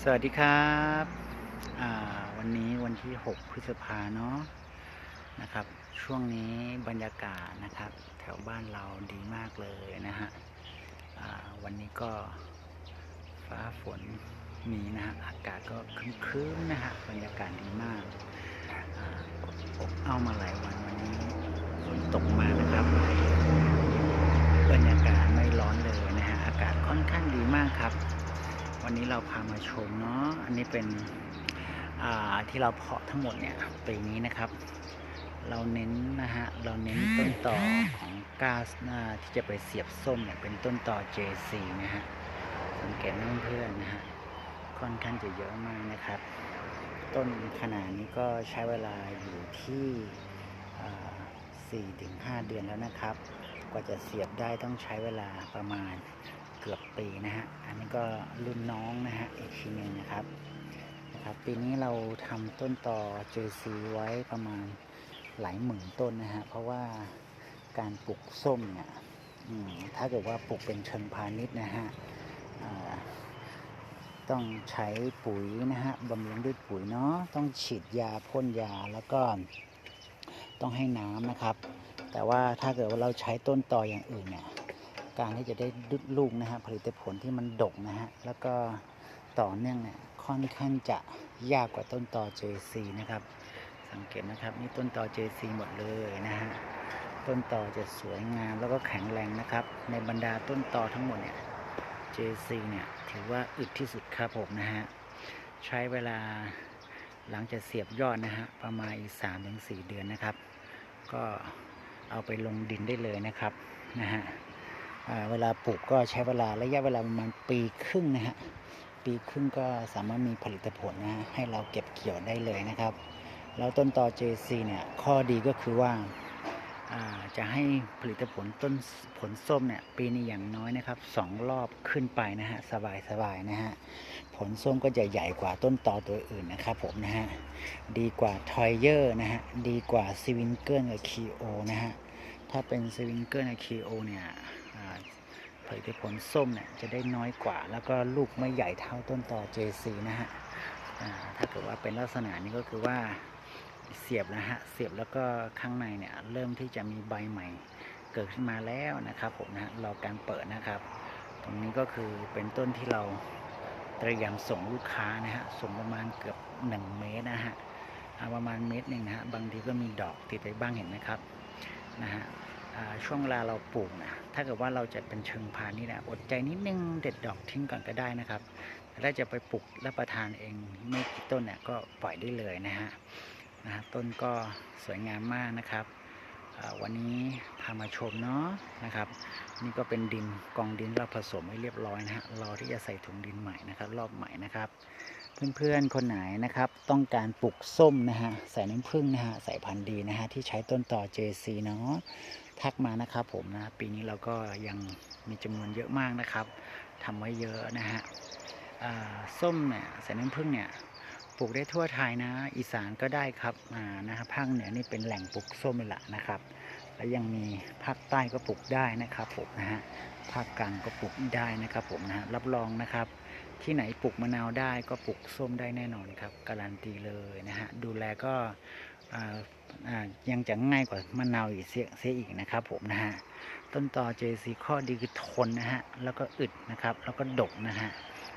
สวัสดีครับวันนี้วันที่ 6 พฤษภาเนาะนะครับ ช่วงนี้บรรยากาศนะครับ แถวบ้านเราดีมากเลยนะฮะวันนี้ก็ฟ้าฝนมีนะฮะอากาศก็ครึ้มๆนะฮะบรรยากาศดีมากอ่าอบเอามาหลายวันวันนี้ฝนตกมานะครับ บรรยากาศไม่ร้อนเลยนะฮะอากาศค่อนข้างดีมากครับ วันนี้เราพามาชมเนาะอันนี้เป็นที่เราเพาะทั้งหมดเนี่ยปีนี้นะครับ เราเน้นนะฮะเราเน้นต้นต่อของก้าหน้าที่จะไปเสียบส้มเนี่ยเป็นต้นต่อ JC นะฮะสังเกตนะเพื่อนๆนะฮะค่อนข้างจะเยอะมากนะครับ ต้นขนาดนี้ก็ใช้เวลาอยู่ที่4ถึง5เดือนแล้วนะครับ กว่าจะเสียบได้ต้องใช้เวลาประมาณ เกือบปีนะฮะ อันนี้ก็รุ่นน้องนะฮะอีกทีหนึ่งนะครับนะครับ ปีนี้เราทำต้นต่อ JC ไว้ประมาณหลายหมื่นต้นนะฮะ เพราะว่าการปลูกส้มเนี่ยถ้าเกิดว่าปลูกเป็นเชิงพาณิชย์นะฮะต้องใช้ปุ๋ยนะฮะบำรุงด้วยปุ๋ยเนาะต้องฉีดยาพ่นยาแล้วก็ต้องให้น้ำนะครับ แต่ว่าถ้าเกิดว่าเราใช้ต้นต่ออย่างอื่นเนี่ย การที่จะได้ดุดลูกนะฮะผลิตผลที่มันดกนะฮะแล้วก็ต่อเนื่องเนี่ยค่อนข้างจะยากกว่าต้นต่อ JC นะครับ สังเกตนะครับนี่ต้นต่อ JC หมดเลยนะฮะต้นต่อจะสวยงามแล้วก็แข็งแรงนะครับ ในบรรดาต้นต่อทั้งหมดเนี่ย JC เนี่ยถือว่าอึดที่สุดครับผมนะฮะใช้เวลาหลังจากเสียบยอดนะฮะประมาณอีก3-4เดือนนะครับ ก็เอาไปลงดินได้เลยนะครับนะฮะ เวลาปลูกก็ใช้เวลาระยะเวลาประมาณปีครึ่งนะฮะปีครึ่งก็สามารถมีผลิตผลนะฮะให้เราเก็บเกี่ยวได้เลยนะครับ แล้วต้นตอ JC เนี่ยข้อดีก็คือว่าจะให้ผลิตผลต้นผลส้มเนี่ยปีนี้อย่างน้อยนะครับสองรอบขึ้นไปนะฮะสบายสบายๆนะฮะผลส้มก็จะใหญ่กว่าต้นตอตัวอื่นนะครับผมนะฮะดีกว่าทอยเยอร์นะฮะดีกว่าซีวินเกิลกับคีโอนะฮะถ้าเป็นซีวินเกิลกับคีโอเนี่ย ผลิตผลส้มเนี่ยจะได้น้อยกว่า แล้วก็ลูกไม่ใหญ่เท่าต้นต่อ JC นะฮะถ้าเกิดว่าเป็นลักษณะนี้ก็คือว่าเสียบนะฮะเสียบแล้วก็ข้างในเนี่ยเริ่มที่จะมีใบใหม่เกิดขึ้นมาแล้วนะครับผมนะฮะรอการเปิดนะครับ ตรงนี้ก็คือเป็นต้นที่เราเตรียมส่งลูกค้านะฮะส่งประมาณเกือบ 1 เมตรนะฮะประมาณเมตรหนึ่งนะฮะบางทีก็มีดอกติดไปบ้างเห็นไหมครับนะฮะ ช่วงเวลาเราปลูกนะถ้าเกิดว่าเราจะเป็นเชิงพาณิชย์นะอดใจนิดนึงเด็ดดอกทิ้งก่อนก็ได้นะครับถ้าจะไปปลูกรับประทานเองไม่กี่ต้นเนี่ยก็ปล่อยได้เลยนะฮะนะต้นก็สวยงามมากนะครับวันนี้พามาชมเนาะนะครับ นี่ก็เป็นดินกองดินเราผสมไว้เรียบร้อยนะฮะรอที่จะใส่ถุงดินใหม่นะครับ รอบใหม่นะครับ เพื่อนๆคนไหนนะครับ ต้องการปลูกส้มนะฮะใส่น้ำผึ้งนะฮะใส่พันธุ์ดีนะฮะที่ใช้ต้นต่อ JC เนาะ ทักมานะครับผมนะปีนี้เราก็ยังมีจำนวนเยอะมากนะครับทำไว้เยอะนะฮะส้มเนี่ยใส่น้ำผึ้งเนี่ยปลูกได้ทั่วไทยนะ อีสานก็ได้ครับอ่านะครับภาคเหนือนี่เป็นแหล่งปลูกส้มเลยละนะครับ แล้วยังมีภาคใต้ก็ปลูกได้นะครับผมนะฮะภาคกลางก็ปลูกได้นะครับผมนะฮะรับรองนะครับ ที่ไหนปลูกมะนาวได้ก็ปลูกส้มได้แน่นอนครับ การันตีเลยนะฮะดูแลก็ยังจะง่ายกว่ามะนาวอีกเสียเสียอีกนะครับผมนะฮะต้นต่อ JC ข้อดีคือทนนะฮะแล้วก็อึดนะครับ แล้วก็ดกนะฮะ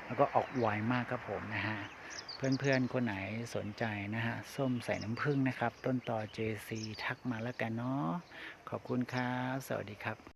แล้วก็ออกไวมากครับผมนะฮะเพื่อนๆ คนไหนสนใจนะฮะ ส้มใส่น้ำผึ้งนะครับ ต้นต่อ JC ทักมาแล้วกันเนาะ ขอบคุณครับ สวัสดีครับ